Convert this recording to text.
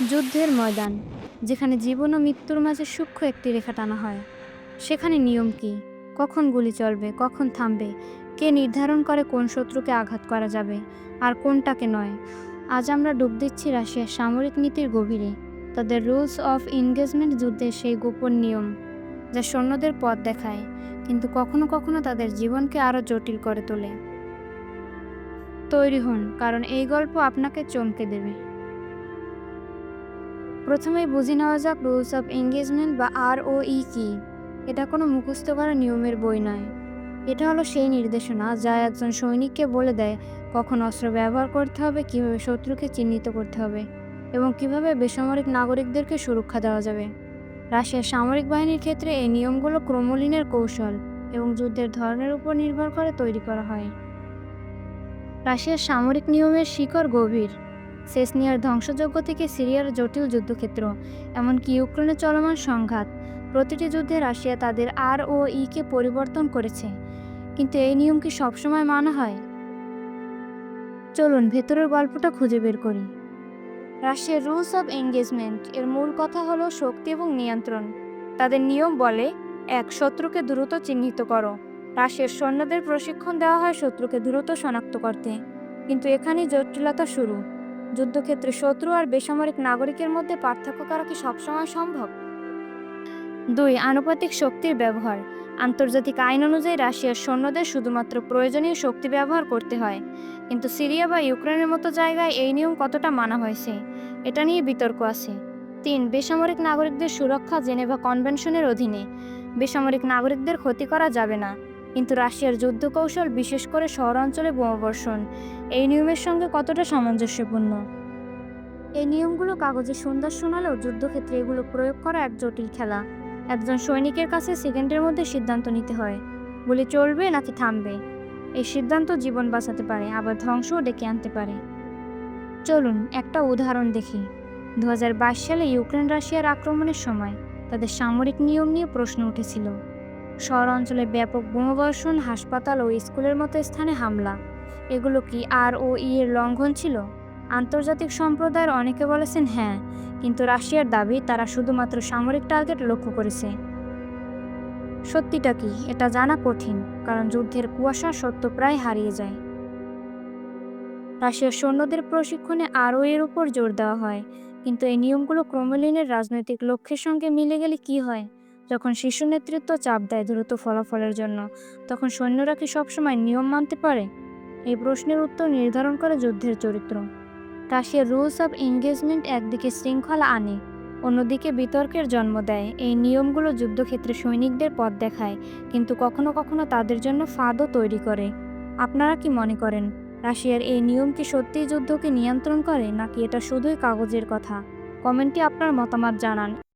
যুদ্ধের ময়দান, যেখানে জীবন ও মৃত্যুর মাঝে সূক্ষ্ম একটি রেখা টানা হয়। সেখানে নিয়ম কি? কখন গুলি চলবে? কখন থামবে? কে নির্ধারণ করে কোন শত্রুকে আঘাত করা যাবে? আর কোনটাকে নয়? আজ আমরা ডুব দিচ্ছি রাশিয়ার সামরিক নীতির গভীরে। তাদের রুলস অফ এনগেজমেন্ট যুদ্ধের সেই গোপন নিয়ম, যা সৈন্যদের পথ দেখায়, কিন্তু কখনো কখনো তাদের জীবনকে আরও জটিল করে তোলে। তৈরি হন, কারণ এই গল্প আপনাকে চমকে দেবে। প্রথমেই বুঝে নেওয়া যাক রুলস অফ এঙ্গেজমেন্ট বা আর ও ই কি। এটা কোনো মুখস্থ করা নিয়মের বই নয়। এটা হলো সেই নির্দেশনা যা একজন সৈনিককে বলে দেয় কখন অস্ত্র ব্যবহার করতে হবে, কীভাবে শত্রুকে চিহ্নিত করতে হবে এবং কীভাবে বেসামরিক নাগরিকদেরকে সুরক্ষা দেওয়া যাবে। রাশিয়ার সামরিক বাহিনীর ক্ষেত্রে এই নিয়মগুলো ক্রমলিনের কৌশল এবং যুদ্ধের ধরনের উপর নির্ভর করে তৈরি করা হয়। রাশিয়ার সামরিক নিয়মের শিকড় গভীর। সেসনিয়ার ধ্বংসযজ্ঞ থেকে সিরিয়ার জটিল যুদ্ধক্ষেত্র, এমনকি ইউক্রেনে চলমান সংঘাত। প্রতিটি যুদ্ধে রাশিয়া তাদের আর ও ইকে পরিবর্তন করেছে। কিন্তু এই নিয়ম কি সবসময় মানা হয়? চলুন ভেতরের গল্পটা খুঁজে বের করি। রাশিয়ার রুলস অফ এঙ্গেজমেন্ট এর মূল কথা হলো শক্তি এবং নিয়ন্ত্রণ। তাদের নিয়ম বলে, এক, শত্রুকে দ্রুত চিহ্নিত করো। রাশিয়ার সৈন্যদের প্রশিক্ষণ দেওয়া হয় শত্রুকে দ্রুত শনাক্ত করতে। কিন্তু এখানেই জটিলতা শুরু। যুদ্ধক্ষেত্রে শত্রু আর বেসামরিক নাগরিকের মধ্যে পার্থক্য করা কি সবসময় সম্ভব? দুই, আনুপাতিক শক্তির ব্যবহার। আন্তর্জাতিক আইন অনুযায়ী রাশিয়ার সৈন্যদের শুধুমাত্র প্রয়োজনীয় শক্তি ব্যবহার করতে হয়। কিন্তু সিরিয়া বা ইউক্রেনের মতো জায়গায় এই নিয়ম কতটা মানা হয়েছে, এটা নিয়ে বিতর্ক আছে। তিন, বেসামরিক নাগরিকদের সুরক্ষা জেনেভা কনভেনশনের অধীনে। বেসামরিক নাগরিকদের ক্ষতি করা যাবে না। কিন্তু রাশিয়ার যুদ্ধ কৌশল বিশেষ করে শহরাঞ্চলে বোমাবর্ষণ, এই নিয়মের সঙ্গে কতটা সামঞ্জস্যপূর্ণ? এই নিয়মগুলো কাগজে সুন্দর শোনালেও যুদ্ধক্ষেত্রে এগুলো প্রয়োগ করা এক জটিল খেলা। একজন সৈনিকের কাছে সেকেন্ডের মধ্যে সিদ্ধান্ত নিতে হয় গুলি চলবে নাকি থামবে। এই সিদ্ধান্ত জীবন বাঁচাতে পারে, আবার ধ্বংসও ডেকে আনতে পারে। চলুন, একটা উদাহরণ দেখি। দু হাজার বাইশ সালে ইউক্রেন রাশিয়ার আক্রমণের সময় তাদের সামরিক নিয়ম নিয়ে প্রশ্ন উঠেছিল। শহর অঞ্চলে ব্যাপক বোমাবর্ষণ হাসপাতাল ও স্কুলের মতো স্থানে হামলা। এগুলো কি আর ও ই এর লঙ্ঘন ছিল? আন্তর্জাতিক সম্প্রদায়ের অনেকে বলেছেন হ্যাঁ কিন্তু রাশিয়ার দাবি, তারা শুধুমাত্র সামরিক টার্গেট লক্ষ্য করেছে। সত্যিটা কি? এটা জানা কঠিন, কারণ যুদ্ধের কুয়াশা সত্য প্রায় হারিয়ে যায়। রাশিয়ার সৈন্যদের প্রশিক্ষণে আরও এর উপর জোর দেওয়া হয়, কিন্তু এই নিয়মগুলো ক্রমলিনের রাজনৈতিক লক্ষ্যের সঙ্গে মিলে গেলে কি হয়? যখন শীর্ষ নেতৃত্ব চাপ দেয় দ্রুত ফলাফলের জন্য, তখন সৈন্যরা কি সবসময় নিয়ম মানতে পারে? এই প্রশ্নের উত্তর নির্ধারণ করে যুদ্ধের চরিত্র। রাশিয়ার রুলস অফ এঙ্গেজমেন্ট একদিকে শৃঙ্খলা আনে, অন্যদিকে বিতর্কের জন্ম দেয়। এই নিয়মগুলো যুদ্ধক্ষেত্রে সৈনিকদের পথ দেখায়, কিন্তু কখনো কখনো তাদের জন্য ফাঁদও তৈরি করে। আপনারা কি মনে করেন, রাশিয়ার এই নিয়ম কি সত্যিই যুদ্ধকে নিয়ন্ত্রণ করে, নাকি এটা শুধুই কাগজের কথা? কমেন্টে আপনার মতামত জানান।